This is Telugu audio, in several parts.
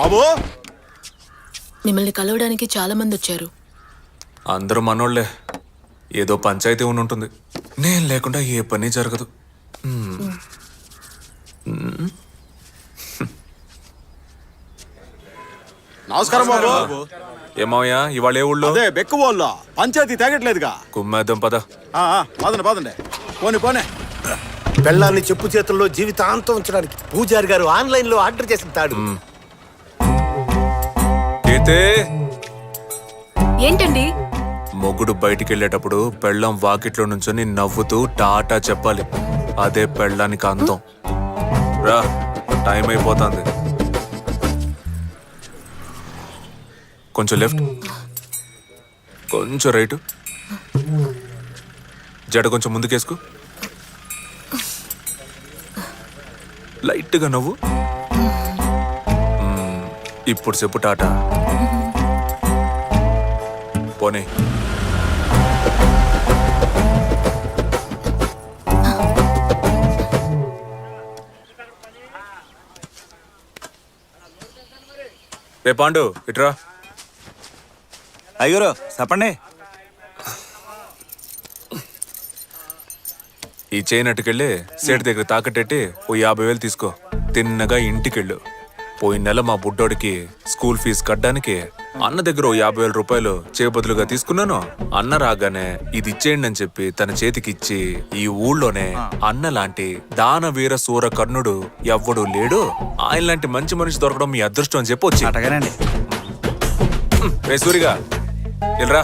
బాబు! మిమ్మల్ని కలవడానికి చాలా మంది వచ్చారు. అందరూ మనోళ్ళే ఏదో పంచాయతీ ఉండి ఉంటుంది. నేను లేకుండా ఏ పని జరగదు. నమస్కారం బాబు. ఏమయ్యా ఇవాళ ఏ ఊళ్ళో? అదే బెక్కుబోల్లో పంచాయతీ తేగట్లేదుగా. కుమ్మేద్దాం పద. ఆ, ఆ, పదండి పదండి. పోనీ పోనీ. పెళ్ళాన్ని చెప్పు చేతుల్లో జీవితాంతం ఉంచడానికి పూజారి గారు ఆన్లైన్లో ఆర్డర్ చేసిన తాడు. అయితే ఏంటండి? మొగుడు బయటికి వెళ్ళేటప్పుడు పెళ్ళం వాకిట్లో నుంచొని నవ్వుతూ టాటా చెప్పాలి. అదే పెళ్ళానికి అందం. రా టైం అయిపోతుంది. కొంచెం లెఫ్ట్. కొంచెం రైట్. జడ కొంచెం ముందుకేసుకో. లైట్గా నవ్వు. ఇప్పుడు చెప్పు టాటా. పోనీ. రే పాండు ఇట్రా. అయ్యూరు చెప్పండి ఈ చైన్ అట్టుకెళ్ళి సేటు దగ్గర తాకట్టెట్టి ఓ యాభై వేలు తీసుకో. తిన్నగా ఇంటికెళ్ళు. పోయిన నెల మా బుడ్డోడికి స్కూల్ ఫీజు కట్టడానికి అన్న దగ్గర ఓ యాభై వేల రూపాయలు చేయబదులుగా తీసుకున్నాను. అన్న రాగానే ఇది ఇచ్చేయండి అని చెప్పి తన చేతికి ఇచ్చి ఈ ఊళ్ళోనే అన్న లాంటి దానవీర సూర కర్ణుడు ఎవ్వడు లేడు. ఆయన లాంటి మంచి మనిషి దొరకడం మీ అదృష్టం అని చెప్పి వచ్చి. అటగానండి రే సూరిగా వెళ్ళరా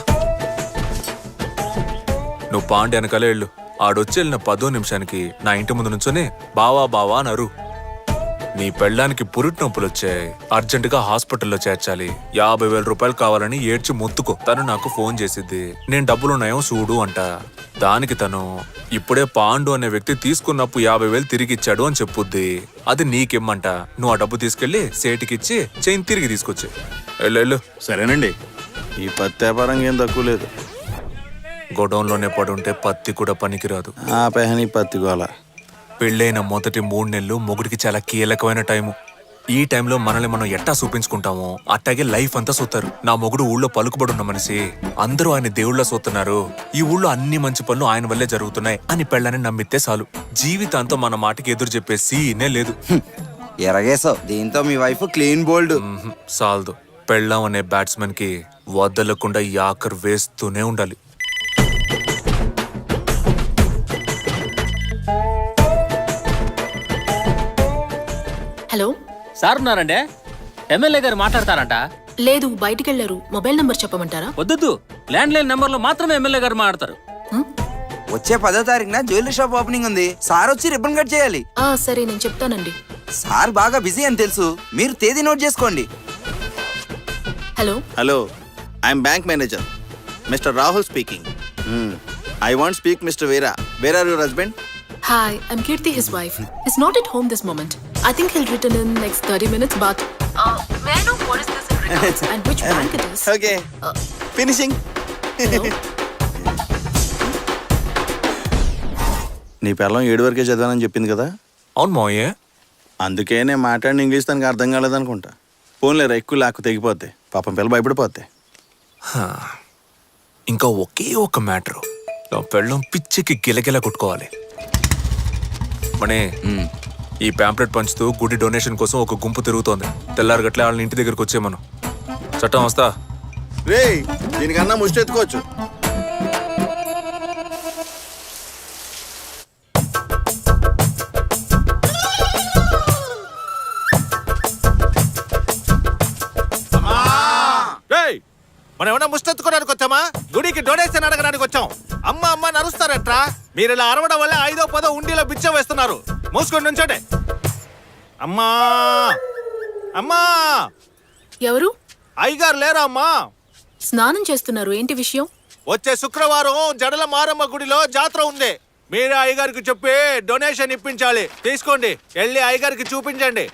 నువ్వు పాండి వెనకాలే వెళ్ళు. ఆడొచ్చి వెళ్ళిన పదో నిమిషానికి నా ఇంటి ముందు నుంచొని బావా బావా నరు నీ పెళ్ళానికి పురిటి నొప్పులు వచ్చాయి అర్జెంటుగా హాస్పిటల్లో చేర్చాలి. యాభై వేల రూపాయలు కావాలని ఏడ్చి మొత్తుకో. తను నాకు ఫోన్ చేసిద్ది. నేను డబ్బులున్నాయో చూడు అంట. దానికి తను ఇప్పుడే పాండు అనే వ్యక్తి తీసుకున్నప్పుడు యాభై వేలు తిరిగి ఇచ్చాడు అని చెప్పుద్ది. అది నీకిమ్మంట. నువ్వు ఆ డబ్బు తీసుకెళ్ళి సేటికిచ్చి చైన్ తిరిగి తీసుకొచ్చి వెళ్ళు సరేనండి. ఈ పత్తి వ్యాపారం ఏం తక్కువ లేదు. గొడౌన్లోనే పడుంటే పత్తి కూడా పనికిరాదు. ఆ పెహని పత్తి గోల. పెళ్ళైన మొదటి మూడు నెలలు మొగుడికి చాలా కీలకమైన టైము. ఈ టైంలో మనల్ని మనం ఎట్టా చూపించుకుంటామో అట్టాగే లైఫ్ అంతా చూస్తారు. నా మొగుడు ఊళ్ళో పలుకుబడి ఉన్న మనిషి అందరూ ఆయన దేవుళ్ళ చూస్తున్నారు. ఈ ఊళ్ళో అన్ని మంచి పనులు ఆయన వల్లే జరుగుతున్నాయి అని పెళ్ళని నమ్మితే చాలు. జీవితాంతం మన మాటకి ఎదురు చెప్పే సీనే లేదు. ఎరగేసావు దీంతో మీ వైఫ్ క్లీన్ బోల్డ్. సాల్దు. పెళ్ళాం అనే బ్యాట్స్మెన్కి వదలకుండా యాకర్ వేస్తూనే ఉండాలి. సార్ ఉన్నారండి? ఎమ్మెల్యే గారు మాట్లాడతారంట. లేదు బయటికి వెళ్ళారు మొబైల్ నంబర్ చెప్పమంటారా? వద్దొద్దు. ల్యాండ్ లైన్ నెంబర్లో మాత్రమే ఎమ్మెల్యే గారు మాట్లాడతారు. వచ్చే పదో తారీఖున జ్యువెలరీ షాప్ ఓపెనింగ్ ఉంది. సార్ వచ్చి రిబ్బన్ కట్ చేయాలి. ఆ సరే నేను చెప్తానండి. సార్ బాగా బిజీ అని తెలుసు. మీరు తేదీ నోట్ చేసుకోండి. Hello? Hello I'm bank manager. Mister Rahul speaking. I want speak mister Veera. Where are your husband? Hi I'm Keerthi his wife is not at home this moment I think he'll return in next thirty minutes but may I know what is this in regards and which bank it is okay finishing నీ పిల్లం ఏడు వరకే చదివానని చెప్పింది కదా? అవును మోయే అందుకే నేను మాట్లాడిన ఇంగ్లీష్ తనకి అర్థం కాలేదనుకుంటా. ఫోన్లేరా ఎక్కువ లాక్కు తెగిపోతే. పాపం పిల్ల భయపడిపోతే. ఇంకా ఒకే ఒక మ్యాటరు. నా పెళ్ళం పిచ్చికి గిలగిల కొట్టుకోవాలి. మనే ఈ ప్యాంప్లెట్ పంచుతూ గుడి డొనేషన్ కోసం ఒక గుంపు తిరుగుతోంది. తెల్లారగట్లే వాళ్ళని ఇంటి దగ్గరికి వచ్చేమను చట్టం వస్తా. రే దీనికన్నా ముష్టి ఎత్తుకోవచ్చు రేయ్ మనం ఏమన్నా ముష్టెత్తుకోవడానికి వచ్చామా? గుడికి డొనేషన్ అడగడానికి వచ్చాం. అమ్మ అమ్మ నరుస్తారట్రా మీరు ఇలా అరవడం వల్ల ఐదో పదో ఉండిలో బిచ్చం వేస్తున్నారు. మూసుకొని నుంచోండి. అమ్మా! అమ్మా! ఎవరు? అయ్యగారు లేరా అమ్మా? స్నానం చేస్తున్నారు. ఏంటి విషయం? వచ్చే శుక్రవారం జడల మారమ్మ గుడిలో జాతర ఉంది. మీరే అయ్యగారికి చెప్పి డొనేషన్ ఇప్పించాలి. తీసుకోండి. వెళ్ళి అయ్యగారికి చూపించండి.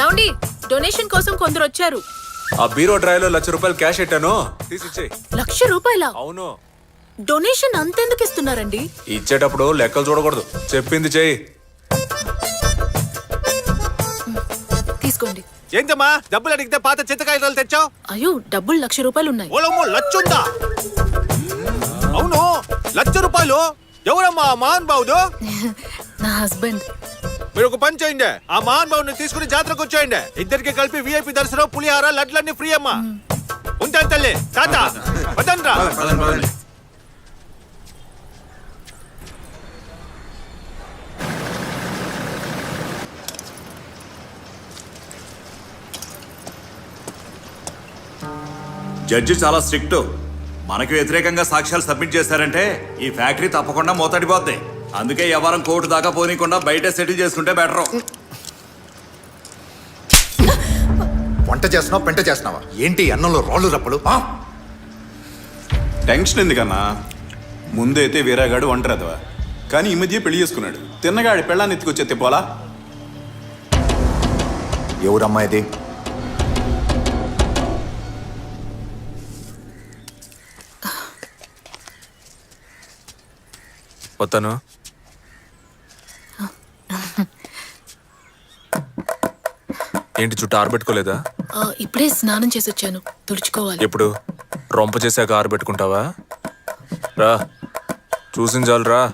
ఏమండి? డొనేషన్ కోసం కొందరు వచ్చారు. ఆ బీరో డ్రైవ్లో లక్ష రూపాయలు క్యాష్ పెట్టాను తీసిచ్చే లక్ష రూపాయల? అవును. డొనేషన్ అంతెందుకు ఇస్తున్నారండి? ఇచ్చేటప్పుడు లెక్కలు చూడకూడదు. చెప్పింది చెయ్యి తీసుకోండి. ఏంటమ్మా? డబ్బులు అడిగితే పాత చింతకాయలు తెచ్చావు? అయ్యో డబ్బులు లక్ష రూపాయలు ఉన్నాయి. ఓలమ్మో లచ్చుందా? అవును లక్ష రూపాయలు ఎవరమ్మా ఆ మహాన్ బావుడు నా హస్బెండ్. మీరు ఒక పని చేయండి. ఆ మహాన్ బావుని తీసుకుని జాతరకు వచ్చేయండి. ఇద్దరికి కలిపి విఐపి దర్శనం పులిహార లడ్లన్నీ ఫ్రీ అమ్మా. ఉంటాను తల్లి. తాత వదండ్రా జడ్జి చాలా స్ట్రిక్ట్. మనకి వ్యతిరేకంగా సాక్ష్యాలు సబ్మిట్ చేశారంటే ఈ ఫ్యాక్టరీ తప్పకుండా మూతడిపోద్ది. అందుకే ఎవరం కోర్టు దాకా పోనీకుండా బయట సెటిల్ చేసుకుంటే బెటర్. వంట చేస్తున్నావా? పెంట చేస్తున్నావా? ఏంటి అన్నంలో రాళ్ళు రప్పలు? ఆ? టెన్షన్ ఎందుకన్నా? ముందైతే వీరాగాడు ఒంటరిదవా? కానీ ఈ మధ్య పెళ్ళి చేసుకున్నాడు. తిన్నగాడి పెళ్ళాన్ని ఎత్తుకొచ్చే తిప్పాలా ఎవరమ్మా ఇది? వస్తాను ఏంటి చుట్టూ ఆరబెట్టుకోలేదా? ఆ, ఇప్పుడే స్నానం చేసి వచ్చాను. తుడుచుకోవాలి. ఎప్పుడు? రొంప చేశాక ఆరబెట్టుకుంటావా? రా చూసిన చాలు రా.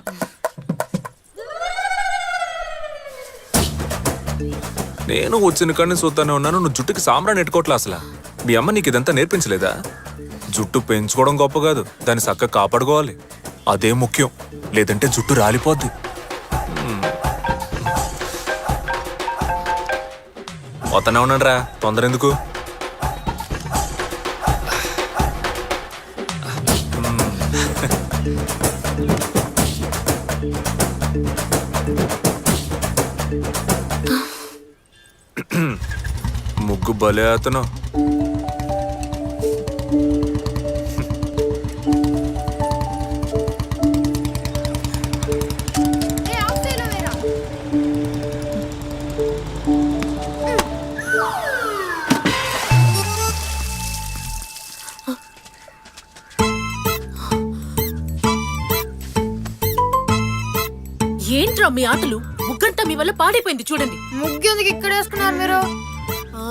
నేను వచ్చిన కానీ చూస్తానే ఉన్నాను. నువ్వు జుట్టుకి సాంబ్రాన్ని ఎట్టుకోవట్లే అసలు? మీ అమ్మ నీకు ఇదంతా నేర్పించలేదా? జుట్టు పెంచుకోవడం గొప్ప కాదు. దాన్ని చక్కగా కాపాడుకోవాలి. అదే ముఖ్యం. లేదంటే జుట్టు రాలిపోద్ది. మ్మ్. వస్తానే ఉన్నాడు రా తొందర ఎందుకు ముగ్గు భలే అతను ఏంట్రా మీ ఆటలు ముగ్గంతా మీ వల్ల పాడైపోయింది చూడండి. ముగ్గెందుకు ఇక్కడ వేసుకున్నారు మీరు? ఆ,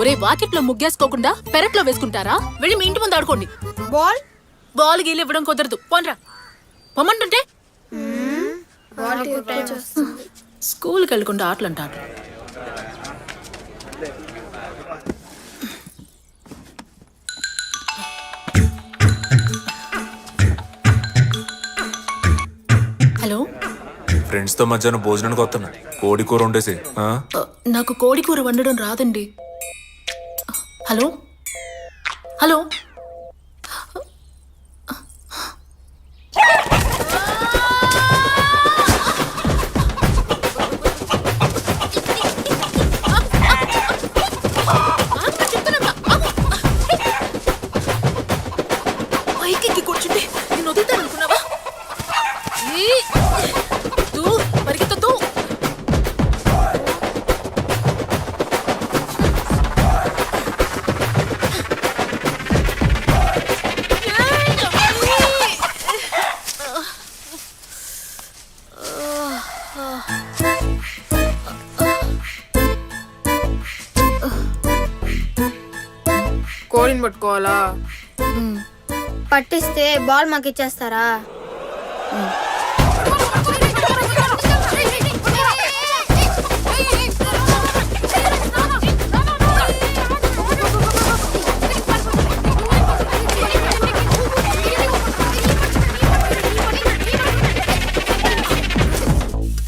ఒరే వాకిట్లో ముగ్గేసుకోకుండా పెరట్లో వేసుకుంటారా? వెళ్ళి మీ ఇంటి ముందు ఆడుకోండి. బాల్? బాల్ గీలు ఇవ్వడం కుదరదు. పోన్రా. పొమ్మంటుంటే? స్కూల్కి వెళ్ళకుండా ఆటలు అంట ఆటలు. ఫ్రెండ్స్తో మధ్యాహ్నం భోజనానికి వస్తున్నా. కోడి కూర వండేసి. ఆ? నాకు కోడి కూర వండడం రాదండి. హలో? హలో? పట్టుకోవాలా పట్టిస్తే బాల్ మాకు ఇచ్చేస్తారా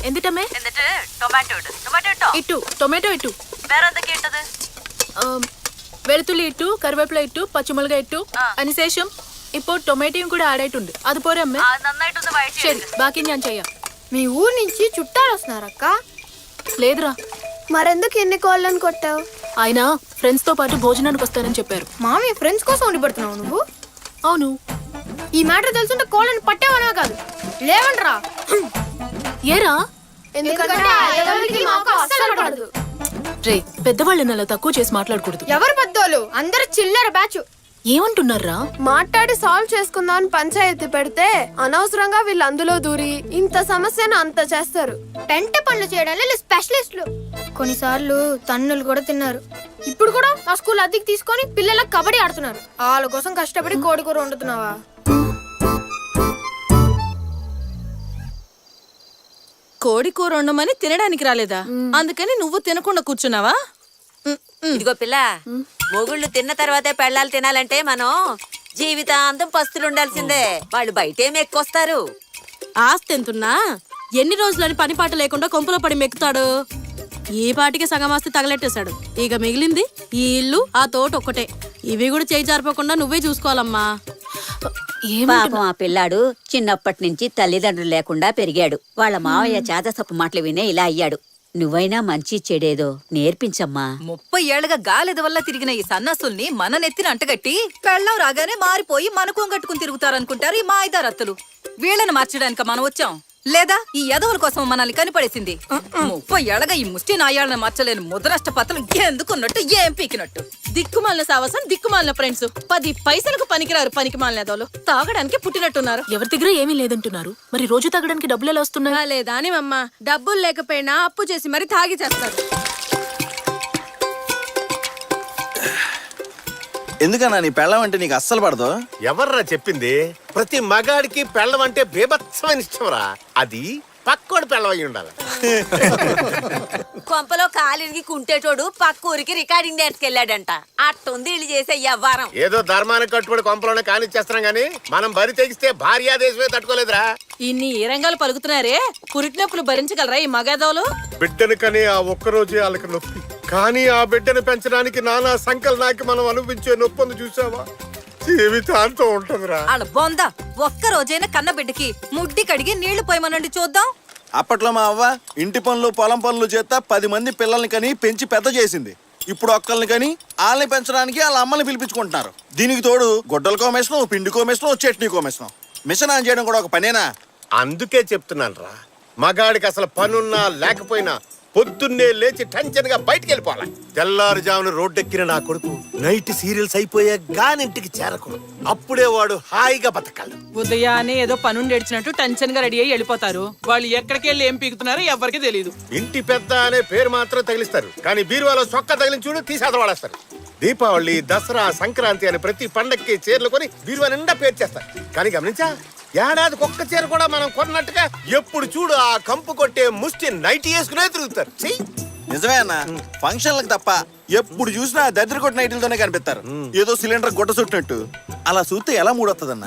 എന്തിട്ടമ്മേ എന്നിട്ട് ടൊമാറ്റോ ഇട് ടൊമാറ്റോ ഇട്ടോ ഇട്ടു ടൊമാറ്റോ ഇട്ടു വേറെ എന്തൊക്കെയാ ഇട്ടത് ആം, വെളുത്തുള്ളി ഇട്ടു കറിവേപ്പില ഇട്ടു പച്ചമുളക് ഇട്ടു അതിനുശേഷം ഇപ്പോൾ ടൊമാറ്റോയും കൂടെ ആഡ് ആയിട്ടുണ്ട് അതുപോലെ അമ്മ അത് നന്നായിട്ടൊന്ന് വഴറ്റി ശരി ബാക്കി ഞാൻ ചെയ്യാം మీ ఊరు నుంచి చుట్టాలు వస్తున్నారక్క లేదురా మరెందుకు ఎన్ని కోళ్ళని కొట్టావు ఆయన ఫ్రెండ్స్ తో పాటు భోజనానికి వస్తానని చెప్పారు మామి ఫ్రెండ్స్ కోసం ఉండి పడుతున్నావు నువ్వు అవును ఈ మ్యాటర్ తెలుసుంటే కోళ్ళని పట్టేవనా కాదు లేవండ్రా ఏరా ఎందుకంటే రే పెద్దవాళ్ళని అలా తక్కువ చేసి మాట్లాడకూడదు. ఎవరు పెద్దోళ్ళు? అందరు చిల్లర బ్యాచ్. ఏమంటున్నారా? మాట్లాడి సాల్వ్ చేసుకుందాం అని పంచాయతీ పెడితే అనవసరంగా వీళ్ళు అందులో దూరి ఇంత సమస్యను అంత చేస్తారు. పెంట పనులు చేయడంలో వీళ్ళు స్పెషలిస్టులు. కొన్నిసార్లు తన్నులు కూడా తిన్నారు. ఇప్పుడు కూడా ఆ స్కూల్ అద్దెకి తీసుకొని పిల్లలకు కబడ్డీ ఆడుతున్నారు. వాళ్ళ కోసం కష్టపడి కోడి కూర వండుతున్నావా? కోడి కూర ఉండమని తినడానికి రాలేదా? అందుకని నువ్వు తినకుండా కూర్చున్నావా? ఇదిగో పిల్ల మొగుళ్ళు తిన్న తర్వాతే పెళ్ళాలు తినాలంటే మనం జీవితాంతం పస్తులు ఉండాల్సిందే. వాళ్ళు బయటేం ఎక్కువస్తారు ఆస్తి ఎంతున్నా? ఎన్ని రోజులని పని పాట లేకుండా కొంపలో పడి మెక్కుతాడు? ఈ పాటికి సగం ఆస్తి తగలెట్టేశాడు. ఇక మిగిలింది ఈ ఇల్లు ఆ తోట ఒక్కటే. ఇవి కూడా చేయి జారిపోకుండా నువ్వే చూసుకోవాలమ్మా. పాపం ఆ పిల్లాడు చిన్నప్పటి నుంచి తల్లిదండ్రులు లేకుండా పెరిగాడు. వాళ్ళ మావయ్య చేతసప్పు మాటలు వినే ఇలా అయ్యాడు. నువ్వైనా మంచి చెడేదో నేర్పించమ్మా. ముప్పై ఏళ్ళుగా గాలిద వల్ల తిరిగిన ఈ సన్నాసుల్ని మన నెత్తిన అంటగట్టి పెళ్ళం రాగానే మారిపోయి మనకు కట్టుకుని తిరుగుతారనుకుంటారు ఈ మాయిదారత్తులు. వీళ్ళని మార్చడానికి మనం వచ్చాం. లేదా ఈ యదవుల కోసం మనల్ని కనిపడేసింది. ముప్పై ఏళ్ళగా ఈ ముష్టి నాయాళ్ళని మార్చలేని ముద్రష్ట పత్రం ఎందుకున్నట్టు ఏం పీకినట్టు? దిక్కుమాలిన సావసం దిక్కుమాలిన ఫ్రెండ్స్ పది పైసలకు పనికిరారు పనికి మాలినదోలు తాగడానికి పుట్టినట్టున్నారు. ఎవరి దగ్గర ఏమీ లేదంటున్నారు. మరి రోజు తాగడానికి డబ్బులు ఎలా వస్తున్నాయి? లేదా అని అమ్మ డబ్బులు లేకపోయినా అప్పు చేసి మరి తాగి చేస్తారు. ఎందుకన్నా నీ పెళ్ళం అంటే నీకు అస్సలు పడదు? ఎవర్రా చెప్పింది? ప్రతి మగాడికి పెళ్ళం అంటే బీభత్సమైన ఇష్టంరా. అది పక్కోడి పెళ్ళం అయి ఉండాలి. కొంపలో కాలిరిగి కుంటేటోడు పక్క ఊరికి రికార్డింగ్ డాన్స్కి వెళ్ళాడంట. అట్టుంది ఇల్లు చేసే వ్యవహారం ఏదో ధర్మానికి కట్టుబడి కొంపలోనే కానిచ్చేస్తున్నాం గానీ మనం బరి తెగిస్తే భార్యా దేశమే తట్టుకోలేదురా. ఇన్ని ఏ రంగాలు పలుకుతున్నారే పురిటినొప్పులు భరించగలరా ఈ మగాదోలు? బిడ్డను కని ఆ ఒక్కరోజే వాళ్ళకి నొప్పి. కానీ ఆ బిడ్డను పెంచడానికి నానా సంకల్ నాకి మనం అనుభవించే నొప్పి చూసావా? జీవితాంతం ఉంటుందిరా? బొంద ఒక్క రోజైనా కన్న బిడ్డకి ముడ్డి కడిగి నీళ్ళు పోయమనండి చూద్దాం. అప్పట్లో మా అవ్వ ఇంటి పనులు పొలం పనులు చేత పది మంది పిల్లల్ని కని పెంచి పెద్ద చేసింది. ఇప్పుడు ఒక్కల్ని కని వాళ్ళని పెంచడానికి వాళ్ళ అమ్మని పిలిపించుకుంటున్నారు. దీనికి తోడు గొడ్డల కోమేషను పిండి కోమేషను చట్నీ కోమేషను మిషన్ ఆన్ చేయడం కూడా ఒక పనేనా? అందుకే చెప్తున్నాను రా మగాడికి అసలు పనున్నా లేకపోయినా పొద్దున్నే లేచి టెన్షన్గా బయటికి వెళ్ళిపోవాలి తెల్లారుజామున రోడ్డెక్కిన నా కొడుకు నైట్ సీరియల్స్ అయిపోయే గానింటికి చేరకూడదు. అప్పుడే వాడు హాయిగా బతకాలి. ఉదయాన్నే ఏదో పనుండి ఏడ్చినట్టు టెన్షన్గా రెడీ అయ్యి వెళ్ళిపోతారు. వాళ్ళు ఎక్కడికి వెళ్ళి ఏం పీకుతున్నారో ఎవరికి తెలియదు ఇంటి పెద్ద అనే పేరు మాత్రం తగిలిస్తారు. కానీ బీరువాలో చొక్క తగిలించి చూడు తీసేత వాడేస్తారు. దీపావళి దసరా సంక్రాంతి అని ప్రతి పండక్కి చీరలు కొని బీరువా నిండా పేరు చేస్తారు కానీ గమనించా? ఏడాదికి ఒక్క చీర కూడా మనం కొన్నట్టుగా ఎప్పుడు చూడు ఆ కంపు కొట్టే ముష్టి నైట్ వేసుకునే తిరుగుతారు. నిజమే అన్న. ఫంక్షన్లకు తప్ప ఎప్పుడు చూసినా దద్దరి కొట్టిన నైట్లతోనే కనిపిస్తారు. ఏదో సిలిండర్ గుడ్డ చుట్టినట్టు. అలా చూస్తే ఎలా మూడొస్తుందన్న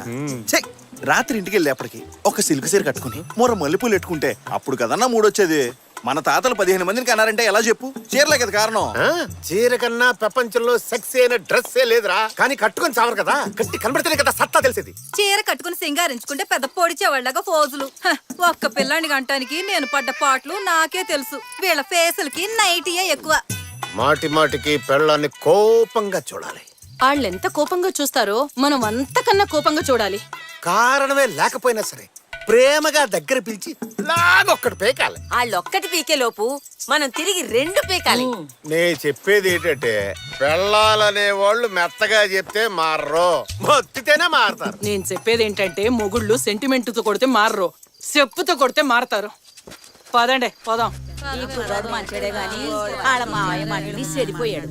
ఛే! రాత్రి ఇంటికి వెళ్ళేప్పటికి ఒక సిల్క్ సీర కట్టుకుని మూర మల్లెపూలు పెట్టుకుంటే అప్పుడు కదన్నా మూడొచ్చేది. మన తాతలు పదిహేను మందిని కన్నారంటే ఎలా చెప్పు? చీరలే కదా కారణం. ఆ, చీర కన్నా ప్రపంచంలో సెక్స్ అయిన డ్రెస్ లేదురా. కానీ కట్టుకొని చావరు కదా. కట్టి కనబడితేనే కదా సత్తా తెలిసేది. చీర కట్టుకుని సింగారించుకుంటే పెద్ద పొడిచేవాళ్ళగా ఫోజులు. హ, ఒక్క పిల్లాని గంటానికి నేను పడ్డ పాటలు నాకే తెలుసు. వీళ్ళ ఫేసులకి నైటీయే ఎక్కువ. మాటి మాటికి పెళ్ళాన్ని కోపంగా చూడాలి. వాళ్ళు ఎంత కోపంగా చూస్తారో మనం అంతకన్నా కోపంగా చూడాలి. కారణమే లేకపోయినా సరే ప్రేమగా దగ్గర పిలిచి లాగొక్కడు పేకాలి. వాళ్ళొక్కటి పీకే లోపు మనం తిరిగి రెండు పీకాలి. నే చెప్పేది ఏంటంటే పెళ్ళాలనే వాళ్ళు మెత్తగా చెప్తే మారరు. మొత్తితేనే మారతారు. నేను చెప్పేది ఏంటంటే మొగుళ్ళు సెంటిమెంట్తో కొడితే మారరు చెప్పుతో కొడితే మారతారు. పదండి పోదాం. ఈ కుర్రాడు మంచిడే గాని వాళ్ళ మావయ్య మళ్ళీ చెడిపోయాడు.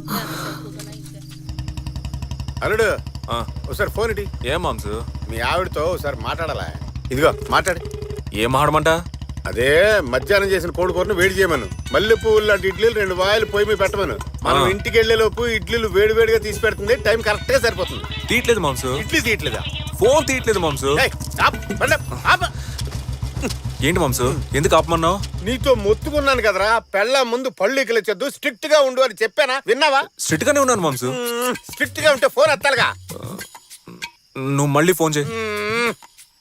అల్లుడు ఆ, ఒకసారి ఫోన్ ఇటీ. ఏం మాంసు? మీ ఆవిడతో ఒకసారి మాట్లాడాలా? ఇదిగో మాట్లాడి. ఏం ఆడమంట? అదే మధ్యాహ్నం చేసిన కోడి కూరను వేడి చేయమను. మల్లె పువ్వులు లాంటి ఇడ్లీలు రెండు వాయిలు పొయ్యి మీద పెట్టమను. మనం. ఇంటికి వెళ్ళే లోపు ఇడ్లీలు వేడి వేడిగా తీసి పెడుతుంది. టైం కరెక్ట్గా సరిపోతుంది. తీయట్లేదు మాంసు. ఇడ్లీ తీయట్లేదా? ఫోన్ తీయట్లేదు మాంసు. ఏంటి మాంసు? ఎందుకు ఆపమన్నావు? నీతో మొత్తుకున్నాను కదరా. పెళ్ళ ముందు పళ్ళు ఇకలొచ్చొద్దు స్ట్రిక్ట్గా ఉండు అని చెప్పానా? విన్నావా? స్ట్రిక్ట్ గానే ఉన్నాను మాంసు. స్ట్రిక్ట్గా ఉంటే ఫోన్ ఎత్తాలిగా. నువ్వు మళ్ళీ ఫోన్ చేయి.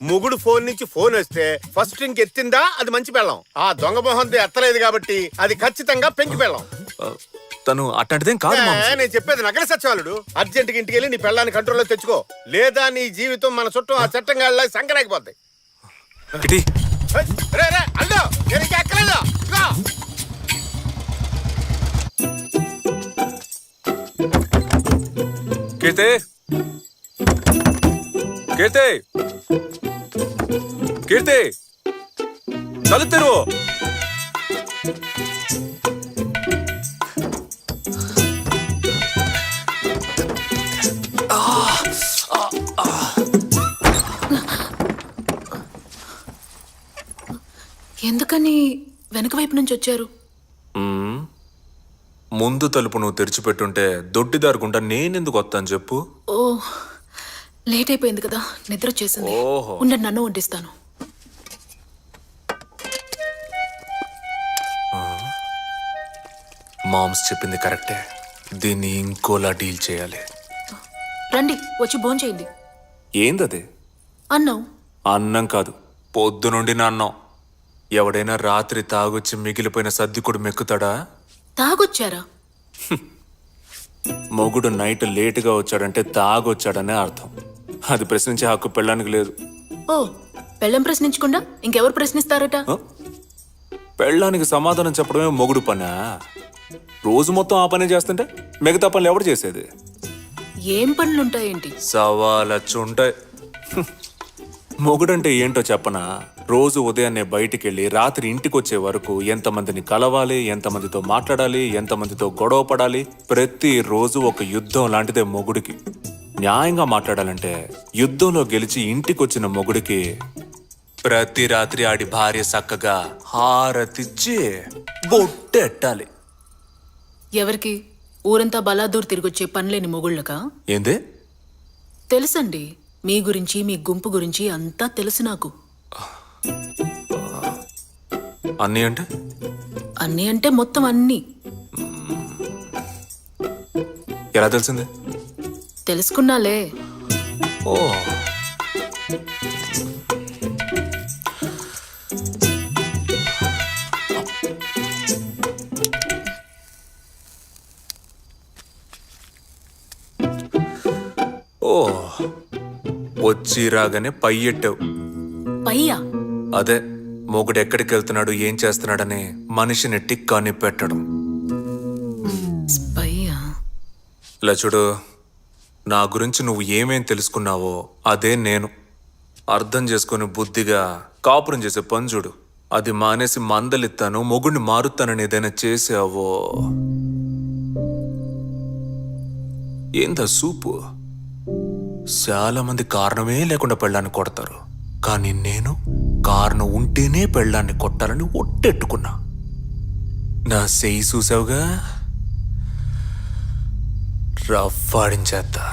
మొగుడు ఫోన్ నుంచి ఫోన్ వస్తే ఫస్ట్ రింగ్ ఎత్తిందా? అది మంచి పెళ్ళం. ఆ దొంగ మొహంతో ఎత్తలేదు కాబట్టి అది ఖచ్చితంగా పెంకి పెళ్ళం. తను అట్లాంటిదేం కాదు ఏ, నేను చెప్పేది నగర సచివాలుడు అర్జెంట్గా ఇంటికి వెళ్ళి నీ పెళ్ళాన్ని కంట్రోల్లో తెచ్చుకో. లేదా నీ జీవితం మన చుట్టూ ఆ చట్టంగా సంకరాకపోద్ది ఇటీ. ఏయ్, రే రే అల్లు నేను ఇంకా ఎక్కలేదు. ఇదిగో. కీర్తి. కీర్తి! కీర్తి! తెరువు! ఎందుకని వెనక వైపు నుంచి వచ్చారు. ముందు తలుపు నువ్వు తెరిచిపెట్టుంటే దొడ్డిదారుకుంటా నేనెందుకు వస్తాను చెప్పు? ఓ లేట్ అయిపోయింది కదా నిద్ర వచ్చేసింది. ఓహో. ఉండండి నన్ను వడ్డిస్తాను. మామ్స్ చెప్పింది కరెక్టే. దీన్ని ఇంకోలా డీల్ చేయాలి. రండి వచ్చి భోంచేయండి ఏందది? అన్నం. అన్నం కాదు పొద్దు నుండి నా అన్నం. ఎవడైనా రాత్రి తాగొచ్చి మిగిలిపోయిన సర్దికుడు మెక్కుతాడా? తాగొచ్చారా? మొగుడు నైట్ లేటుగా వచ్చాడంటే తాగొచ్చాడనే అర్థం. అది ప్రశ్నించే హక్కు పెళ్ళానికి లేదు. ఓ పెళ్ళం ప్రశ్నించకుండా ఇంకెవరు ప్రశ్నిస్తారట? పెళ్ళానికి సమాధానం చెప్పడమే మొగుడు పనా? రోజు మొత్తం ఆ పనే చేస్తుంటే మిగతా పనులు ఎవడు చేసేది? ఏం పనులుంటాయేంటి సవాలచ్చుంటాయి. మొగుడంటే ఏంటో చెప్పనా? రోజు ఉదయాన్నే బయటికెళ్ళి రాత్రి ఇంటికి వచ్చే వరకు ఎంతమందిని కలవాలి ఎంతమందితో మాట్లాడాలి ఎంతమందితో గొడవ పడాలి ప్రతి రోజు ఒక యుద్ధం లాంటిదే మొగుడికి. న్యాయంగా మాట్లాడాలంటే యుద్ధంలో గెలిచి ఇంటికి వచ్చిన మొగుడికి ప్రతి రాత్రి ఆడి భార్య చక్కగా హారతిచ్చి బొట్టెట్టాలి ఎవరికి? ఊరంతా బలాదూర్ తిరిగొచ్చే పనిలేని మొగుళ్ళకా? ఏందే? తెలుసండి మీ గురించి మీ గుంపు గురించి అంతా తెలుసు నాకు. అన్నీ అంటే? అన్నీ అంటే మొత్తం అన్నీ. ఎలా తెలిసింది? తెలుసుకున్నాలే. ఓ. ఓ. వచ్చి రాగానే పై ఎట్టావు? పయ్యా అదే మొగుడు ఎక్కడికి వెళ్తున్నాడు ఏం చేస్తున్నాడని మనిషిని టిక్కాని పెట్టడం పయ్యా ఇలా చూడు. నా గురించి నువ్వు ఏమేం తెలుసుకున్నావో అదే నేను. అర్థం చేసుకొని బుద్ధిగా కాపురం చేసే పంజుడు అది మానేసి మందలిస్తాను మొగుడిని మారుతానని ఏదైనా చేసావో. ఏందా సూపు? చాలా మంది కారణమే లేకుండా పెళ్ళాన్ని కొడతారు. కానీ నేను కారణం ఉంటేనే పెళ్ళాన్ని కొట్టాలని ఒట్టెట్టుకున్నా. నా చేయి చూసావుగా? రఫ్ ఆడించేస్తా